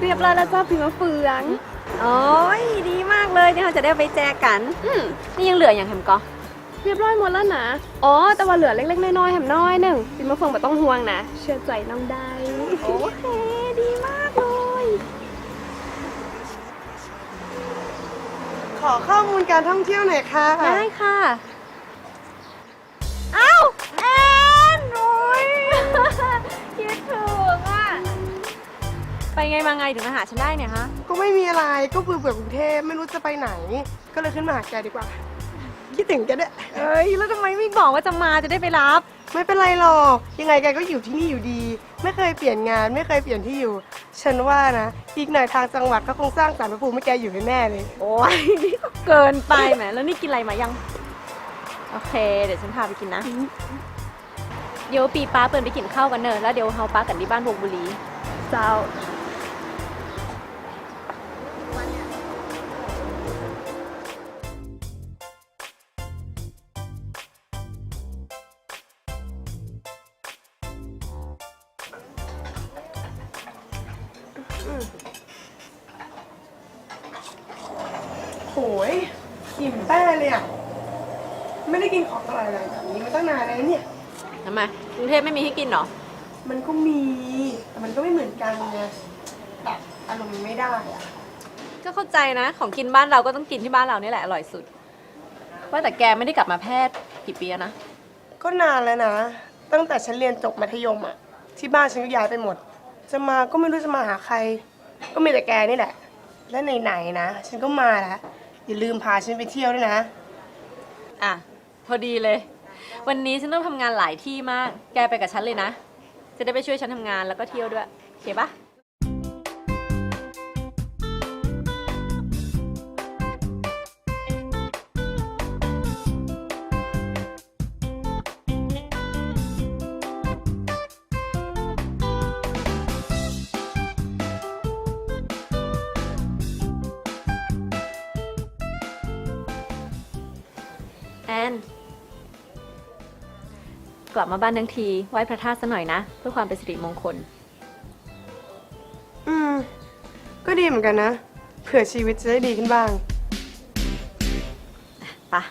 เขาเรียบร้อยแล้วจ้าพี่มะเฟืองโอ้ยดีมากเลยเนี่ยเราจะได้ไปแจกกันอืมนี่ยังเหลืออย่างแฮมก็เรียบร้อยหมดแล้วนะ อ๋อ แต่ว่าเหลือเล็กๆ น้อยๆแหมน้อยหนึ่งพี่มะเฟืองไม่ต้องห่วงนะ เชื่อใจน้องได้ โอเค ดีมากเลย ขอข้อมูลการท่องเที่ยวหน่อยค่ะ ได้ค่ะ ไปไงมาไงถึงมาหาฉันได้เนี่ยฮะ ก็ไม่มีอะไรก็เบื่อเบื่อกรุงเทพไม่รู้จะไปไหน ก็เลยขึ้นมาหาแกดีกว่า คิดถึงแกด้วยเอ้ยแล้วทำไมไม่บอกว่าจะมาจะได้ไปรับ ไม่เป็นไรหรอก ยังไงแกก็อยู่ที่นี่อยู่ดี ไม่เคยเปลี่ยนงานไม่เคยเปลี่ยนที่อยู่ ฉันว่านะอีกหน่อยทางจังหวัดเขาคงสร้างสารพระภูมิให้แกอยู่แน่ๆเลย โอ้ยนี่ก็เกินไปแหมแล้วนี่กินอะไรมายัง โอเค เดี๋ยวฉันพาไปกินนะ เดี๋ยวปีป้าเปิดไปกินข้าวกันเนอะแล้วเดี๋ยวเฮาป้ากันที่บ้านวงบุรี เจ้า ม่ได้กินของอร่อยอะไรแบบนี้มาตั้งนานแล้วเนี่ย ทำไมกรุงเทพไม่มีให้กินเหรอ มันก็มี แต่มันก็ไม่เหมือนกันไงแบบอารมณ์มันไม่ได้อะก็เข้าใจนะ ของกินบ้านเราก็ต้องกินที่บ้านเรานี่แหละอร่อยสุด ว่าแต่แกไม่ได้กลับมาแพทย์กี่ปีแล้วนะ ก็นานแล้วนะ ตั้งแต่ฉันเรียนจบมัธยมอะที่บ้านฉันก็ย้ายไปหมด จะมาก็ไม่รู้จะมาหาใคร ก็มีแต่แกนี่แหละ และไหนๆนะ ฉันก็มาแล้วอย่าลืมพาฉันไปเที่ยวด้วยนะ อะ พอดีเลย วันนี้ฉันต้องทำงานหลายที่มาก แกไปกับฉันเลยนะ จะได้ไปช่วยฉันทำงานแล้วก็เที่ยวด้วยโอเคปะแอน กลับมาบ้านทั้งทีไหว้พระธาตุซะหน่อยนะ เพื่อความเป็นสิริมงคล อืม ก็ดีเหมือนกันนะ เผื่อชีวิตจะได้ดีขึ้นบ้าง ปะ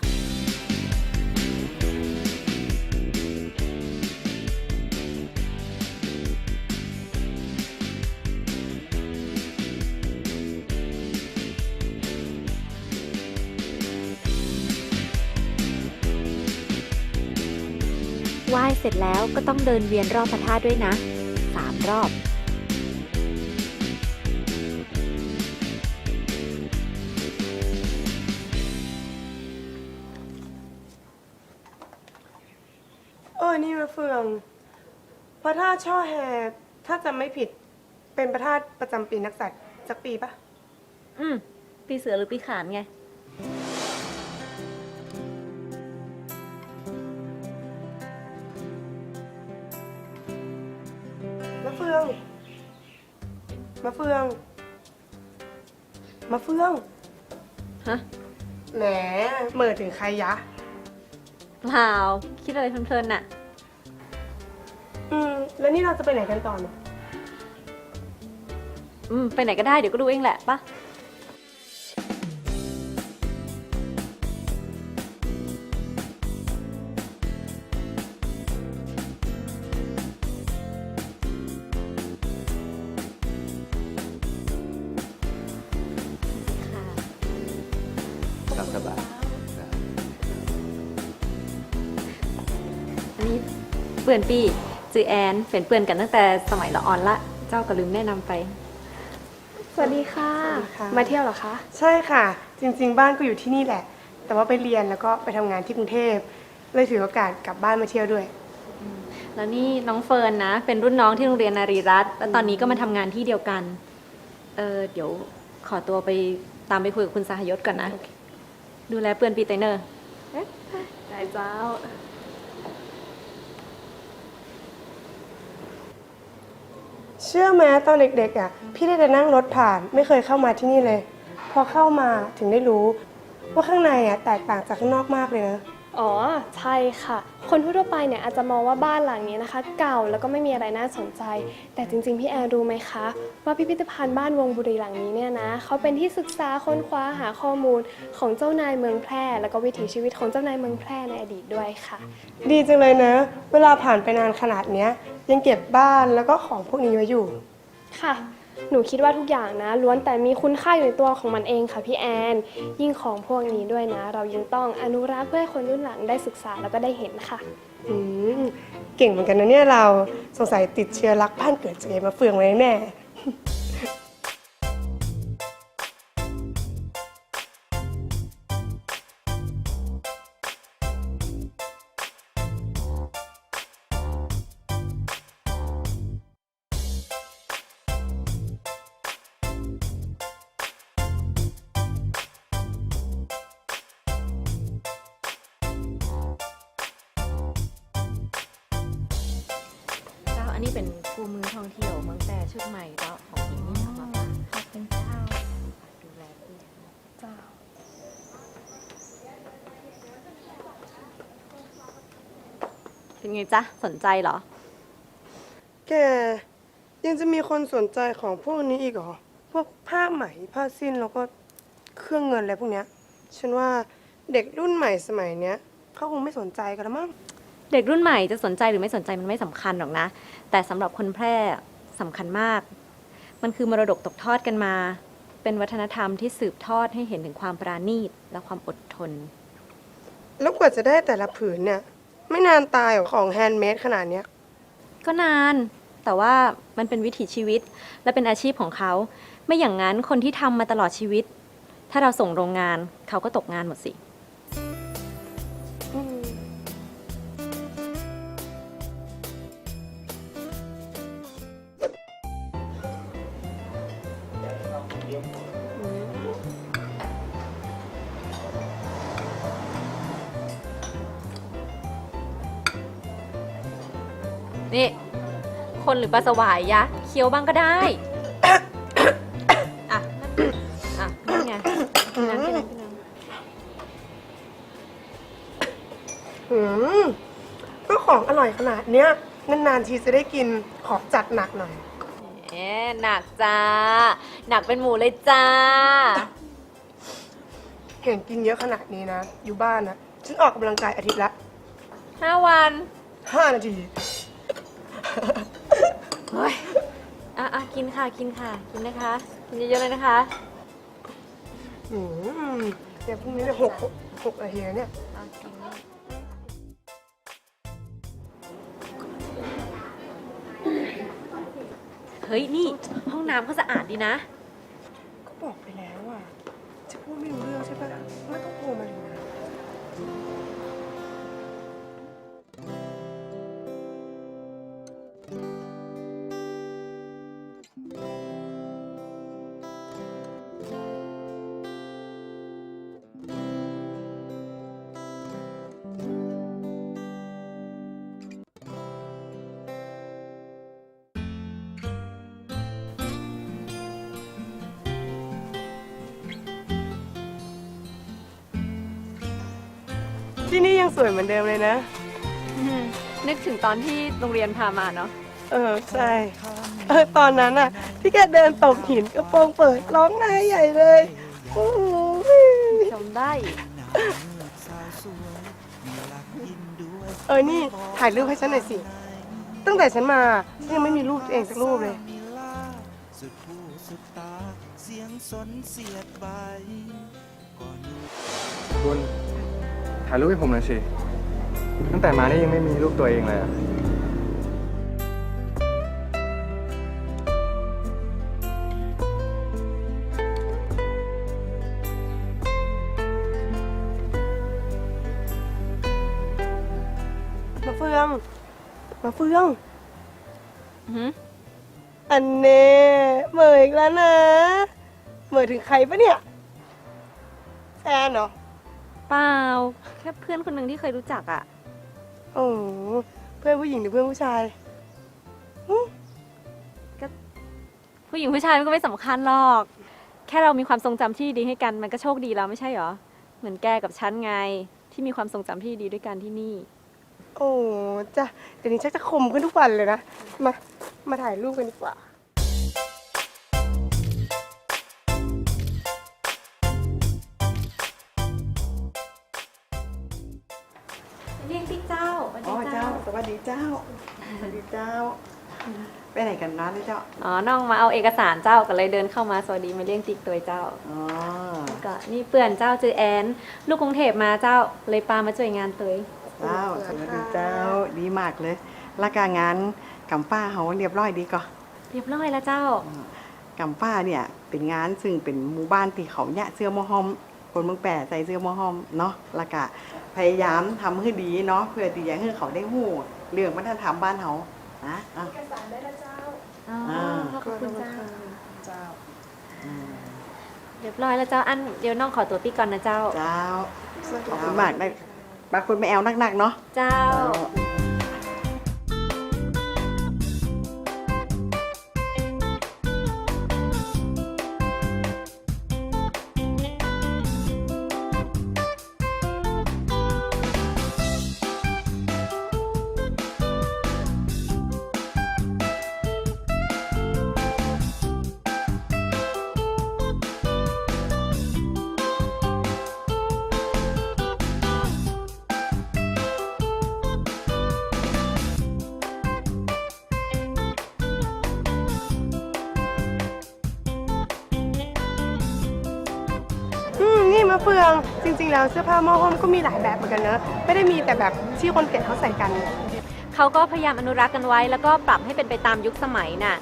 ไหว้เสร็จแล้วก็ต้องเดินเวียนรอบพระธาตุด้วยนะสามรอบ เออ นี่มะเฟือง พระธาตุช่อแฮถ้าจำไม่ผิด เป็นพระธาตุประจำปีนักษัตริย์สักปีปะอืม ปีเสือหรือปีขานไง เฟืองมะเฟืองมะเฟือง ฮะแหมเหมื่อถึงใครยะ เปล่าคิดอะไรเพลินๆน่ะ อืม แล้วนี่เราจะไปไหนกันต่อเนี่ย อืม ไปไหนก็ได้เดี๋ยวก็ดูเองแหละปะ อันนี้เปื่อนปีจือแอนเป็นเปื่อนกันตั้งแต่สมัยละออนละ เจ้าก็ลืมแนะนำไป สวัสดีค่ะ สวัสดีค่ะ มาเที่ยวเหรอคะ ใช่ค่ะ จริง ๆ บ้านก็อยู่ที่นี่แหละ แต่ว่าไปเรียนแล้วก็ไปทำงานที่กรุงเทพ เลยถือโอกาสกลับบ้านมาเที่ยวด้วย แล้วนี่น้องเฟิร์นนะ เป็นรุ่นน้องที่โรงเรียนนารีรัตน์แล้วตอนนี้ก็มาทำงานที่เดียวกัน เออเดี๋ยวขอตัวไปตามไปคุยกับคุณสหยศก่อนนะ ดูแลเปื่อนปีเตยเนอร์ได้เจ้า เชื่อไหมตอนเด็กๆอะพี่ได้แต่นั่งรถผ่านไม่เคยเข้ามาที่นี่เลย พอเข้ามาถึงได้รู้ ว่าข้างในอะแตกต่างจากข้างนอกมากเลยนะ อ๋อใช่ค่ะ คนทั่วๆไปเนี่ยอาจจะมองว่าบ้านหลังนี้นะคะ เก่าแล้วก็ไม่มีอะไรน่าสนใจ แต่จริงๆพี่แอนรู้ไหมคะ ว่าพิพิธภัณฑ์บ้านวงบุรีหลังนี้เนี่ยนะเขาเป็นที่ศึกษาค้นคว้าหาข้อมูลของเจ้านายเมืองแพร่ แล้วก็วิถีชีวิตของเจ้านายเมืองแพร่ในอดีตด้วยค่ะ ดีจังเลยนะ เวลาผ่านไปนานขนาดเนี้ย ยังเก็บบ้านแล้วก็ของพวกนี้ไว้อยู่ ค่ะ หนูคิดว่าทุกอย่างนะ ล้วนแต่มีคุณค่าอยู่ในตัวของมันเองค่ะพี่แอน ยิ่งของพวกนี้ด้วยนะ เรายิ่งต้องอนุรักษ์เพื่อให้คนรุ่นหลังได้ศึกษาแล้วก็ได้เห็นค่ะ อืมเก่งเหมือนกันนะเนี่ยเราสงสัยติดเชื้อรักบ้านเกิดจากยายมาเฟืองไว้แน่ เป็นไงจ๊ะ สนใจเหรอ แกยังจะมีคนสนใจของพวกนี้อีกเหรอ พวกผ้าไหมผ้าสิ้นแล้วก็เครื่องเงินอะไรพวกเนี้ย ฉันว่าเด็กรุ่นใหม่สมัยเนี้ยเขาคงไม่สนใจกันแล้วมั้ง เด็กรุ่นใหม่จะสนใจหรือไม่สนใจมันไม่สำคัญหรอกนะ แต่สำหรับคนแพร่สำคัญมาก มันคือมรดกตกทอดกันมา เป็นวัฒนธรรมที่สืบทอดให้เห็นถึงความปราณีตและความอดทน แล้วกว่าจะได้แต่ละผืนเนี่ย ไม่นานตายหรอของแฮนด์เมดขนาดเนี้ย ก็นาน แต่ว่ามันเป็นวิถีชีวิต และเป็นอาชีพของเขา ไม่อย่างนั้นคนที่ทำมาตลอดชีวิต ถ้าเราส่งโรงงานเขาก็ตกงานหมดสิ นี่ คนหรือปลาสวายยะเคี้ยวบ้างก็ได้ อะนั่นอะนั่นไงกินน้ำกินน้ำกินน้ำอืมก็ของอร่อยขนาดเนี้ยนานๆทีจะได้กินขอจัดหนักหน่อยเอ๊ะหนักจ้า หนักเป็นหมูเลยจ้า เห็นกินเยอะขนาดนี้นะ อยู่บ้านนะฉันออกกำลังกายอาทิตย์ละห้าวันห้านาที เฮ้ยอะอะกินค่ะกินค่ะ กินนะคะ กินเยอะๆเลยนะคะ อืมเดี๋ยวพรุ่งนี้จะหกหกนาทีแล้วเนี่ยอะกินนี่เฮ้ย นี่ ห้องน้ำเขาสะอาดดีนะ ก็บอกไปแล้วอะจะพูดไม่รู้เรื่องใช่ปะไม่ต้องโทรมาเลยนะ ที่นี่ยังสวยเหมือนเดิมเลยนะ นึกถึงตอนที่โรงเรียนพามาเนาะ เออใช่เออตอนนั้นอะที่แกเดินตกหินกระโปรงเปิดร้องไห้ใหญ่เลยโอ้ยจำได้ เออนี่ถ่ายรูปให้ฉันหน่อยสิ ตั้งแต่ฉันมาฉันยังไม่มีรูปตัวเองสักรูปเลยสุดผู้สุดตาเสียงสนเสียดใบก่อนคุณ ถ่ายรูปให้ผมหน่อยสิ ตั้งแต่มานี่ยังไม่มีรูปตัวเองเลยอะมาเฟือง มาเฟืองอือหืออันเน่เหมยอีกแล้วนะเหมยถึงใครปะเนี่ยแฟนเหรอ เปล่าแค่เพื่อนคนหนึ่งที่เคยรู้จักอะโอ้โหเพื่อนผู้หญิงหรือเพื่อนผู้ชายผู้หญิงผู้ชายมันก็ไม่สำคัญหรอก แค่เรามีความทรงจำที่ดีให้กันมันก็โชคดีแล้วไม่ใช่เหรอ เหมือนแกกับฉันไงที่ที่มีความทรงจำที่ดีด้วยกันที่นี่ โอ้จ้ะเดี๋ยวนี้ชักจะคมขึ้นทุกวันเลยนะ มา มาถ่ายรูปกันดีกว่า เจ้า ไปไหนกันนะเจ้า อ๋อ น้องมาเอาเอกสารเจ้าก็เลยเดินเข้ามาสวัสดีมาเลี้ยงติ๊กตัวเจ้า อ๋อ ก็นี่เปื่อนเจ้าจือแอน ลูกกรุงเทพมาเจ้าเลยปามาช่วยงานตัวเจ้าสวัสดีเจ้า ดีมากเลยแล้วการงานกำป้าเขาเรียบร้อยดีก่อนเรียบร้อยแล้วเจ้ากำป้าเนี่ยเป็นงานซึ่งเป็นหมู่บ้านที่เขาเนี่ยเสื้อมอหอม คนเมืองแปรใส่เสื้อมอหอมเนาะแล้วก็พยายามทำให้ดีเนาะเพื่อที่จะให้เขาได้หู้เรื่องวัฒนธรรมบ้านเขา นะอะอ๋ออ่าขอบคุณเจ้า เจ้า อืมเรียบร้อยแล้วเจ้าอันเดี๋ยวน้องขอตัวปีก่อนนะเจ้า เจ้า ขอบคุณมากได้ บางคนไม่แอลนักๆเนาะ เจ้าอื เฟืองจริง ๆ แล้วเสื้อผ้าหม้อห้อมก็มีหลายแบบเหมือนกันเนอะไม่ได้มีแต่แบบที่คนแก่เขาใส่กัน เขาก็พยายามอนุรักษ์กันไว้ แล้วก็ปรับให้เป็นไปตามยุคสมัยน่ะ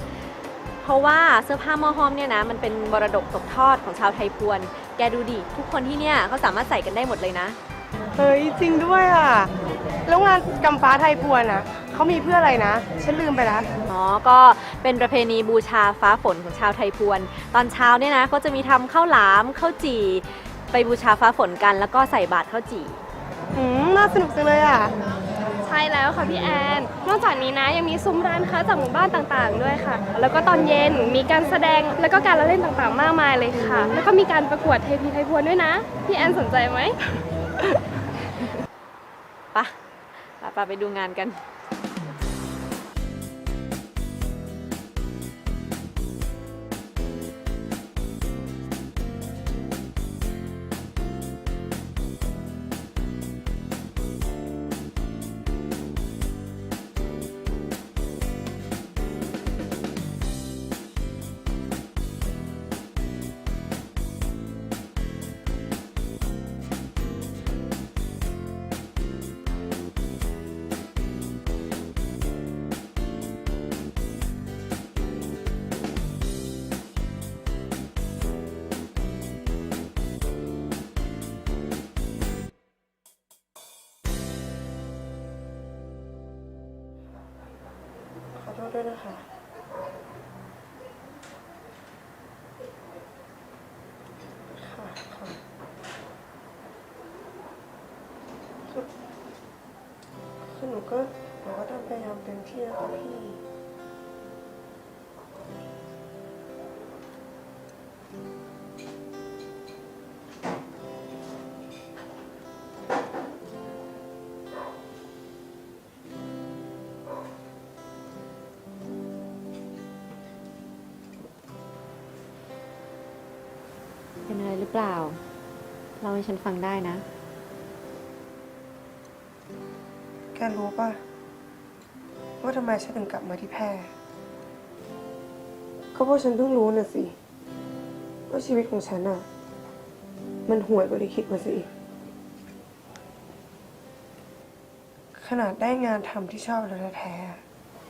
เพราะว่าเสื้อผ้าหม้อห้อมเนี่ยนะมันเป็นมรดกตกทอดของชาวไทยพวน แกดูดิทุกคนที่เนี่ยเขาสามารถใส่กันได้หมดเลยนะเฮ้ยจริงด้วยอะแล้วงานกำฟ้าไทยพวนอะเขามีเพื่ออะไรนะ ฉันลืมไปแล้วอ๋อก็เป็นประเพณีบูชาฟ้าฝนของชาวไทยพวน ตอนเช้าเนี่ยนะก็จะมีทำข้าวหลามข้าวจี่ ไปบูชาฟ้าฝนกัน แล้วก็ใส่บาตรข้าวจี่ อืมน่าสนุกจังเลยอะ ใช่แล้วค่ะพี่แอน นอกจากนี้นะยังมีซุ้มร้านค้าจากหมู่บ้านต่างๆ ด้วยค่ะ แล้วก็ตอนเย็นมีการแสดงแล้วก็การละเล่นต่างๆ มากมายเลยค่ะ แล้วก็มีการประกวดเทพีไทยพวนด้วยนะ พี่แอนสนใจไหม ปะปะปะไปดูงานกัน ด้วยนะคะค่ะค่ะคือหนูก็หนูก็ทำพยายามเต็มที่แล้วพี่ เป็นอะไรหรือเปล่า เราให้ฉันฟังได้นะ แกรู้ป่ะ ว่าทำไมฉันถึงกลับมาที่แพร่ก็เพราะฉันเพิ่งรู้น่ะสิ ว่าชีวิตของฉันอะมันห่วยกว่าที่คิดมาสิขนาดได้งานทำที่ชอบแล้วแท้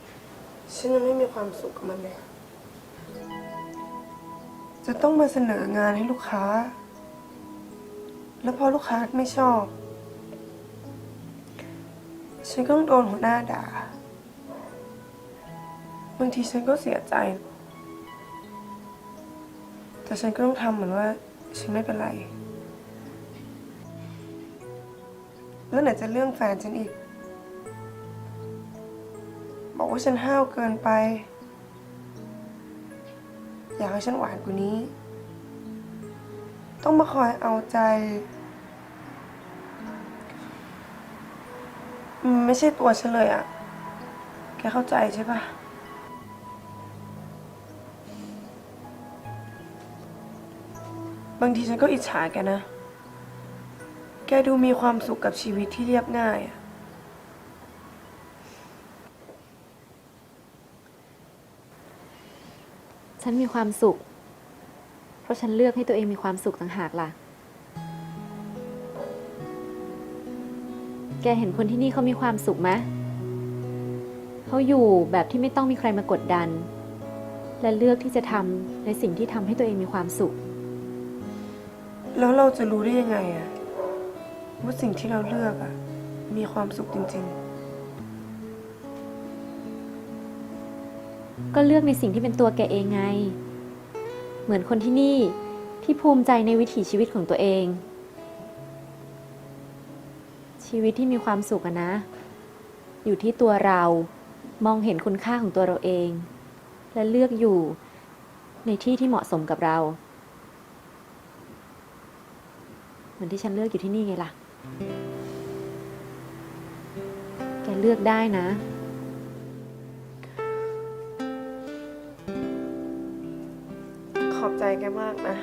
ๆฉันยังไม่มีความสุขกับมันเลย จะต้องมาเสนองานให้ลูกค้า แล้วพอลูกค้าไม่ชอบ ฉันก็ต้องโดนหัวหน้าด่า บางทีฉันก็เสียใจ แต่ฉันก็ต้องทำเหมือนว่า ฉันไม่เป็นไร แล้วไหนจะเรื่องแฟนฉันอีก บอกว่าฉันห้าวเกินไป อยากให้ฉันหวานกว่านี้ ต้องมาคอยเอาใจ ไม่ใช่ตัวฉันเลยอะแกเข้าใจใช่ปะบางทีฉันก็อิจฉาแกนะ แกดูมีความสุขกับชีวิตที่เรียบง่ายอะ ฉันมีความสุข เพราะฉันเลือกให้ตัวเองมีความสุขต่างหากล่ะ แกเห็นคนที่นี่เขามีความสุขไหมเขาอยู่แบบที่ไม่ต้องมีใครมากดดัน และเลือกที่จะทำในสิ่งที่ทำให้ตัวเองมีความสุข แล้วเราจะรู้ได้ยังไงอะว่าสิ่งที่เราเลือกอะมีความสุขจริง ก็เลือกในสิ่งที่เป็นตัวแกเองไง เหมือนคนที่นี่ที่ภูมิใจในวิถีชีวิตของตัวเอง ชีวิตที่มีความสุขนะ อยู่ที่ตัวเรามองเห็นคุณค่าของตัวเราเอง และเลือกอยู่ในที่ที่เหมาะสมกับเรา เหมือนที่ฉันเลือกอยู่ที่นี่ไงล่ะ แกเลือกได้นะ กมากนะ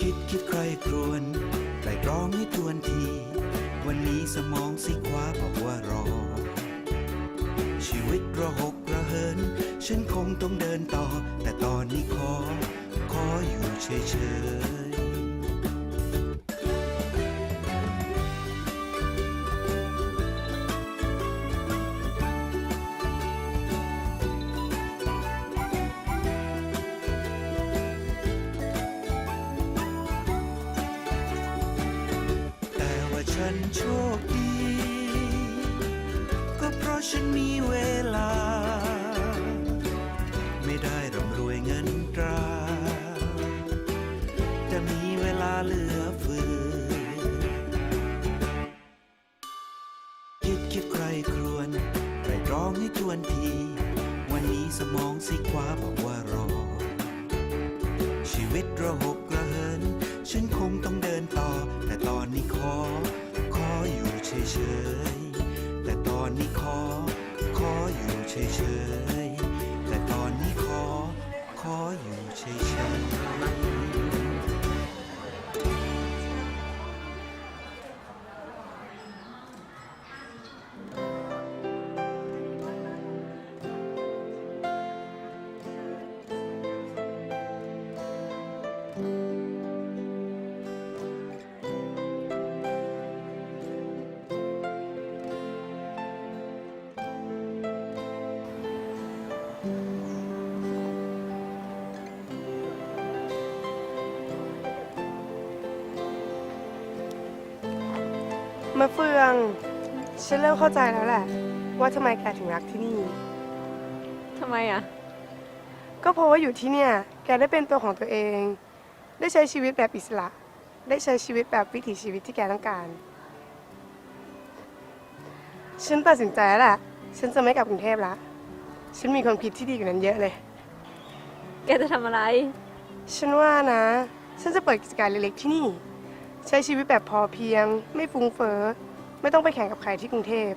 คิดคิดใครครวนไตรตรองให้ทวนที วันนี้สมองสิขวาบอกว่ารอ ชีวิตระหกระเหิน ฉันคงต้องเดินต่อ แต่ตอนนี้ขอ ขออยู่เฉยๆแต่ว่าฉันโชคดี ก็เพราะฉันมีเวล มะเฟือง ฉันเริ่มเข้าใจแล้วแหละ ว่าทำไมแกถึงรักที่นี่ ทำไมอะ ก็เพราะว่าอยู่ที่เนี่ย แกได้เป็นตัวของตัวเอง ได้ใช้ชีวิตแบบอิสระ ได้ใช้ชีวิตแบบวิถีชีวิตที่แกต้องการ ฉันตัดสินใจแล้วแหละ ฉันจะไม่กลับกรุงเทพละ ฉันมีความคิดที่ดีกว่านั้นเยอะเลย แกจะทำอะไร ฉันว่านะ ฉันจะเปิดกิจการเล็กๆที่นี่ ใช้ชีวิตแบบพอเพียง ไม่ฟุ้งเฟ้อไม่ต้องไปแข่งกับใครที่กรุงเทพ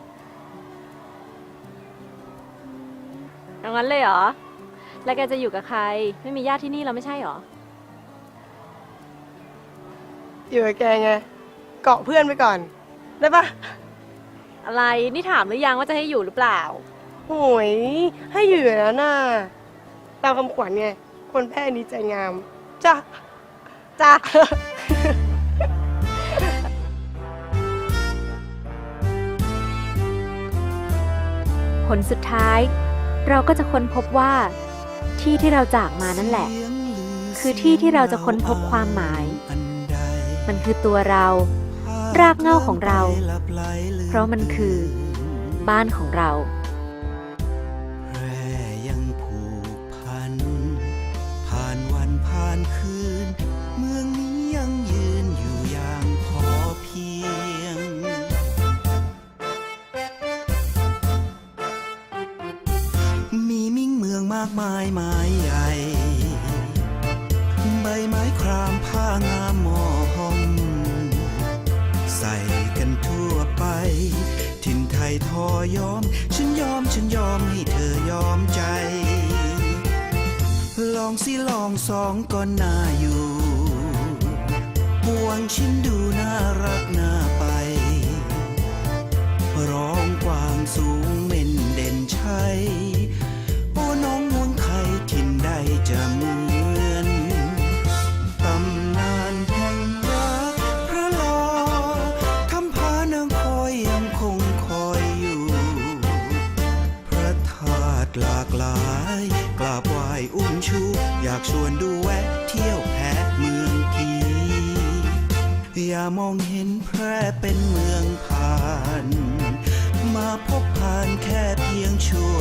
อย่างนั้นเลยเหรอ แล้วแกจะอยู่กับใคร ไม่มีญาติที่นี่เราไม่ใช่เหรอ อยู่กับแกไง เกาะเพื่อนไปก่อน ได้ปะอะไร นี่ถามหรือยังว่าจะให้อยู่หรือเปล่า โหยให้อยู่อยู่แล้วน่ะตามคำขวัญไง คนแพ้นี้ใจงามจ้ะจ้ะ ผลสุดท้าย เราก็จะค้นพบว่า ที่ที่เราจากมานั่นแหละ คือที่ที่เราจะค้นพบความหมาย มันคือตัวเรา รากเหง้าของเรา เพราะมันคือ บ้านของเราากมายไม้ใหญ่ ใบไม้ครามผ้างามมอหอมใส่กันทั่วไปถิ่นไทยทอยอม ฉันยอมฉันยอมให้เธอยอมใจ ลองสิลองสองก็น่าอยู่ห่วงชิ้นดูน่ารักน่าไปามองเห็นแพร่เป็นเมืองผ่าน มาพบผ่านแค่เพียงชั่ว